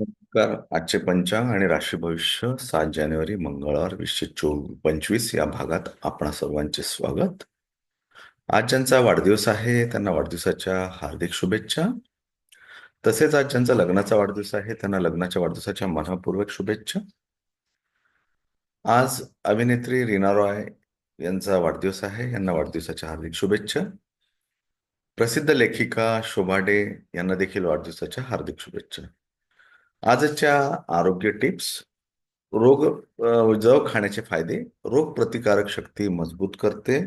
नमस्कार. आजचे पंचांग आणि राशी भविष्य सात जानेवारी मंगळवार वीसशे चोवीस पंचवीस या भागात आपणा सर्वांचे स्वागत. आज ज्यांचा वाढदिवस आहे त्यांना वाढदिवसाच्या हार्दिक शुभेच्छा. तसेच आज ज्यांचा लग्नाचा वाढदिवस आहे त्यांना लग्नाच्या वाढदिवसाच्या मनपूर्वक शुभेच्छा. आज अभिनेत्री रीना रॉय यांचा वाढदिवस आहे यांना वाढदिवसाच्या हार्दिक शुभेच्छा. प्रसिद्ध लेखिका शोभा डे यांना देखील वाढदिवसाच्या हार्दिक शुभेच्छा. आजच्या आरोग्य टिप्स रोग जव खाण्याचे फायदे रोग प्रतिकारक शक्ती मजबूत करते.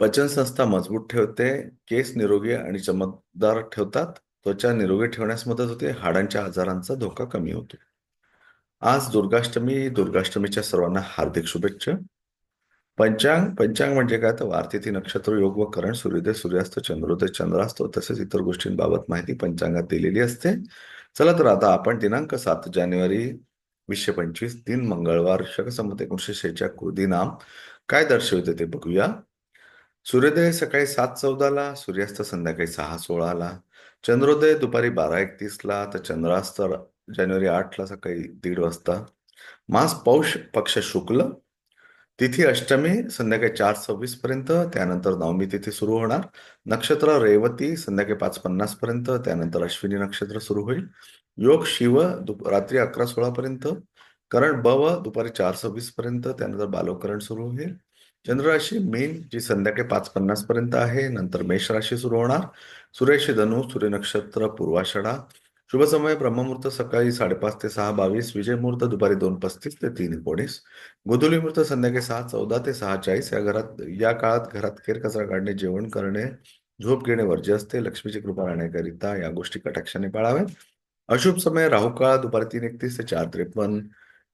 पचन संस्था मजबूत ठेवते केस निरोगी आणि चमकदार ठेवतात त्वचा निरोगी ठेवण्यास मदत होते हाडांच्या आजारांचा धोका कमी होतो. आज दुर्गाष्टमी दुर्गाष्टमीच्या सर्वांना हार्दिक शुभेच्छा. पंचांग पंचांग म्हणजे काय? तर वारतिथी नक्षत्र योग व करण सूर्योदय सूर्यास्त चंद्रोदय चंद्रास्त तसेच इतर गोष्टींबाबत माहिती पंचांगात दिलेली असते. चला तर आता आपण दिनांक सात जानेवारी वीसशे पंचवीस दिन मंगळवार शकसंमत एकोणीशे शेच्या कृदी काय दर्शवते ते बघूया. सूर्योदय सकाळी सात चौदाला सूर्यास्त संध्याकाळी सहा सोळाला चंद्रोदय दुपारी बारा एकतीसला तर चंद्रास्त जानेवारी आठला सकाळी दीड वाजता. मास पौष पक्ष शुक्ल तिथी अष्टमी संध्याकाळी चार सव्वीस पर्यंत त्यानंतर नवमी तिथी सुरू होणार. नक्षत्र रेवती संध्याकाळी पाच पन्नास पर्यंत त्यानंतर अश्विनी नक्षत्र सुरू होईल. योग शिव दुप- रात्री अकरा सोळा पर्यंत करण बव दुपारी चार सव्वीस पर्यंत त्यानंतर बालवकरण सुरू होईल. चंद्रराशी मेन जी संध्याकाळी पाच पन्नास पर्यंत आहे नंतर मेष राशी सुरू होणार. सूर्यशी धनु सूर्य नक्षत्र पूर्वाषाढा शुभ समय ब्रह्ममुहूर्त सकाळी साडेपाच ते सहा बावीस विजय मुहूर्त दुपारी दोन पस्तीस ते तीन एकोणीस गोधुली मुहूर्त संध्याकाळी सहा चौदा ते सहा चाळीस या घरात या काळात घरात केरकचरा काढणे जेवण करणे झोप घेणे वर्ज्य असते लक्ष्मीची कृपा राहण्याकरिता या गोष्टी कटाक्षाने पाळाव्यात. अशुभ समय राहू काळ दुपारी तीन एकतीस ते चार त्रेपन्न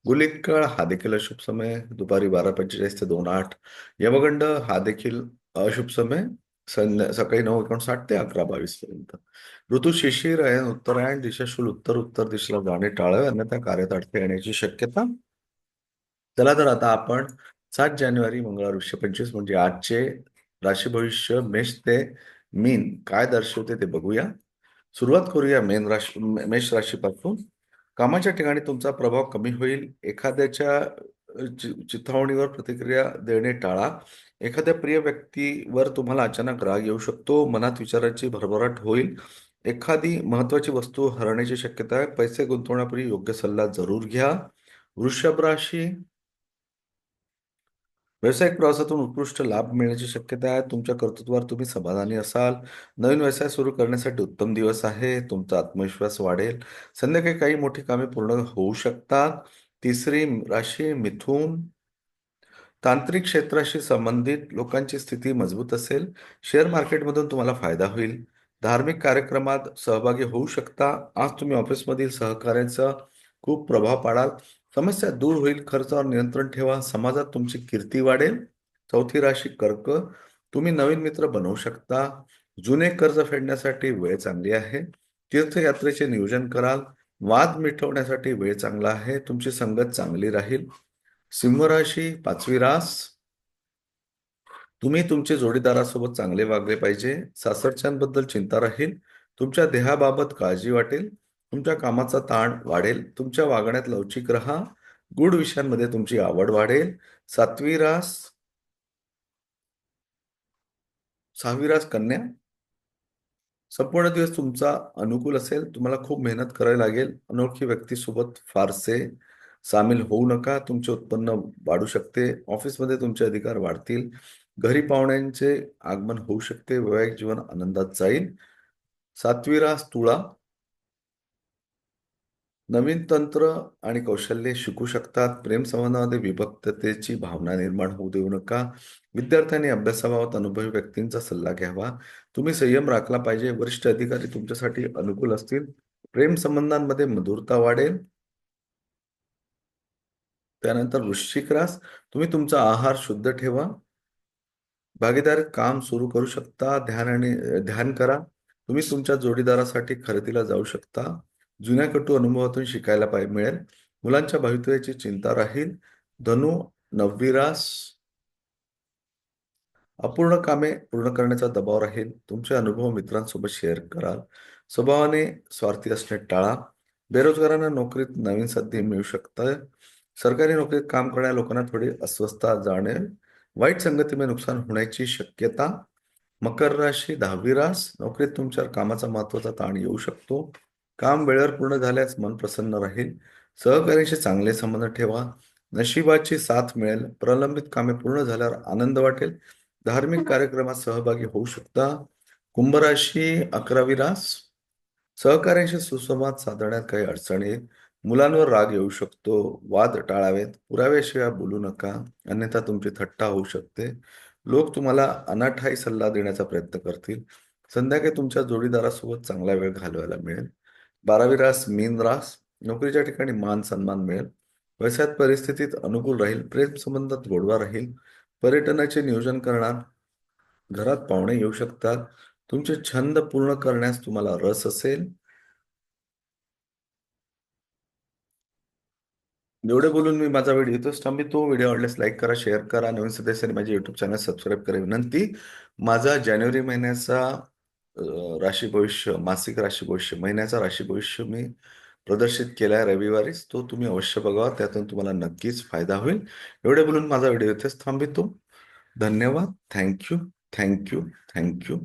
गुलिक काळ हा देखील अशुभ समय दुपारी बारा पंचेचाळीस ते दोन आठ यमगंड हा देखील अशुभ समय संध्या सकाळी नऊ एकोणसाठ ते अकरा बावीस पर्यंत. ऋतू शिशिर आहे उत्तरायण दिशाशूल उत्तर उत्तर दिशेला जाणे टाळावे अन्यथा कार्यात अडथळे येण्याची शक्यता. चला तर आता आपण सात जानेवारी मंगळवार वीसशे पंचवीस म्हणजे आजचे राशी भविष्य मेष ते मीन. काय दर्शवते ते बघूया. सुरुवात करूया मेन राशी मेष राशीपासून. कामाच्या ठिकाणी तुमचा प्रभाव कमी होईल. एखाद्याच्या चिथावणीवर प्रतिक्रिया देणे टाळा. एखाद्या प्रिय व्यक्तीवर तुम्हाला अचानक राग येऊ शकतो मनात विचारांची भरभराट होईल. एखादी महत्वाची वस्तू हरण्याची शक्यता आहे. पैसे गुंतवण्यापूर्वी योग्य सल्ला जरूर घ्या. वृषभ राशी. व्यावसायिक प्रवासातून उत्कृष्ट लाभ मिळण्याची शक्यता आहे. तुमच्या कर्तृत्वावर तुम्ही समाधानी असाल. नवीन व्यवसाय सुरू करण्यासाठी उत्तम दिवस आहे. तुमचा आत्मविश्वास वाढेल. संध्याकाळी काही मोठी कामे पूर्ण होऊ शकतात. तिसरी राशी मिथुन. तांत्रिक क्षेत्राशी संबंधित लोकांची स्थिती मजबूत असेल. शेअर मार्केटमधून तुम्हाला फायदा होईल. धार्मिक कार्यक्रमात सहभागी होऊ शकता. आज तुम्ही ऑफिसमधील सहकार्याचा खूप प्रभाव पाडाल. समस्या दूर होईल. खर्चावर नियंत्रण ठेवा. समाजात तुमची कीर्ती वाढेल. चौथी राशी कर्क. तुम्ही नवीन मित्र बनवू शकता. जुने कर्ज फेडण्यासाठी वेळ चांगली आहे. तीर्थयात्रेचे नियोजन कराल. वाद मिटवण्यासाठी वेळ चांगला आहे तुमची संगत चांगली राहील. सिंहराशी पाचवी रास. तुम्ही तुमच्या जोडीदारासोबत चांगले वागले पाहिजे. सासरच्यांबद्दल चिंता राहील. तुमच्या देहाबाबत काळजी वाटेल. तुमच्या कामाचा ताण वाढेल. तुमच्या वागण्यात लवचिक राहा. गूढ विषयांमध्ये तुमची आवड वाढेल. सातवी रास. सहावी रास कन्या. संपूर्ण दिवस तुमचा अनुकूल असेल तुम्हाला खूप मेहनत करावी लागेल. अनोळखी व्यक्तीसोबत फारसे सामील होऊ नका तुमचे उत्पन्न वाढू शकते ऑफिसमध्ये तुमचे अधिकार वाढतील घरी पाहुण्यांचे आगमन होऊ शकते वैवाहिक जीवन आनंदात जाईल. सातवी रास तुळा. नवीन तंत्र आणि कौशल्ये शिकू शकतात. प्रेम संबंधामध्ये विभक्ततेची भावना निर्माण होऊ देऊ नका. विद्यार्थ्यांनी अभ्यासाबाबत अनुभवी व्यक्तींचा सल्ला घ्यावा. तुम्ही संयम राखला पाहिजे. वरिष्ठ अधिकारी तुमच्यासाठी अनुकूल असतील. प्रेम संबंधांमध्ये मधुरता वाढेल. त्यानंतर वृश्चिक रास. तुम्ही तुमचा आहार शुद्ध ठेवा. भागीदार काम सुरू करू शकता. ध्यान आणि ध्यान करा. तुम्ही तुमच्या जोडीदारासाठी खरेदीला जाऊ शकता. जुन्या कटू अनुभवातून शिकायला पाय मिळेल. मुलांच्या भवितव्याची चिंता राहील. धनु नववी रास अपूर्ण कामे पूर्ण करण्याचा दबाव राहील. तुमचे अनुभव मित्रांसोबत शेअर कराल. स्वभावाने स्वार्थी असणे टाळा. बेरोजगारांना नोकरीत नवीन संधी मिळू शकतं. सरकारी नोकरीत काम करणाऱ्या लोकांना थोडी अस्वस्थता जाणेल. वाईट संगतीमुळे नुकसान होण्याची शक्यता. मकर राशी दहावी रास. नोकरीत तुमच्यावर कामाचा महत्त्वाचा ताण येऊ शकतो. काम वेळेवर पूर्ण झाल्यास मन प्रसन्न राहील. सहकार्याशी चांगले संबंध ठेवा. नशिबाची साथ मिळेल. प्रलंबित कामे पूर्ण झाल्यावर आनंद वाटेल. धार्मिक कार्यक्रमात सहभागी होऊ शकता. कुंभ राशी अकरावी रास. सहकार्याशी सुसंवाद साधण्यात काही अडचण येईल मुलांवर राग येऊ शकतो. वाद टाळावेत. पुराव्याशिवाय बोलू नका. अन्यथा तुमची थट्टा होऊ शकते. लोक तुम्हाला अनाठाई सल्ला देण्याचा प्रयत्न करतील. संध्याकाळी तुमच्या जोडीदारासोबत चांगला वेळ घालवायला मिळेल. बारावी रास मीन रास नोकरीच्या ठिकाणी मान सन्मान मिळेल. व्यवसायात परिस्थितीत अनुकूल राहील प्रेम संबंधात गोडवा राहील. पर्यटनाचे नियोजन करणार घरात पाहुणे येऊ शकतात. तुमचे छंद पूर्ण करण्यास तुम्हाला रस असेल. एवढे बोलून मी माझा व्हिडिओ इथंच थांबितो व्हिडिओ आवडल्यास लाईक करा शेअर करा. नवीन सदस्यांनी माझे युट्यूब चॅनल सबस्क्राईब करा विनंती. माझा जानेवारी महिन्याचा राशी भविष्य मासिक राशी भविष्य महिन्याचा राशी भविष्य मी प्रदर्शित केलाय रविवारीच. तो तुम्ही अवश्य बघावा. त्यातून तुम्हाला नक्कीच फायदा होईल. एवढे बोलून माझा व्हिडिओ इथेच थांबितो. धन्यवाद. Thank you. Thank you. Thank you.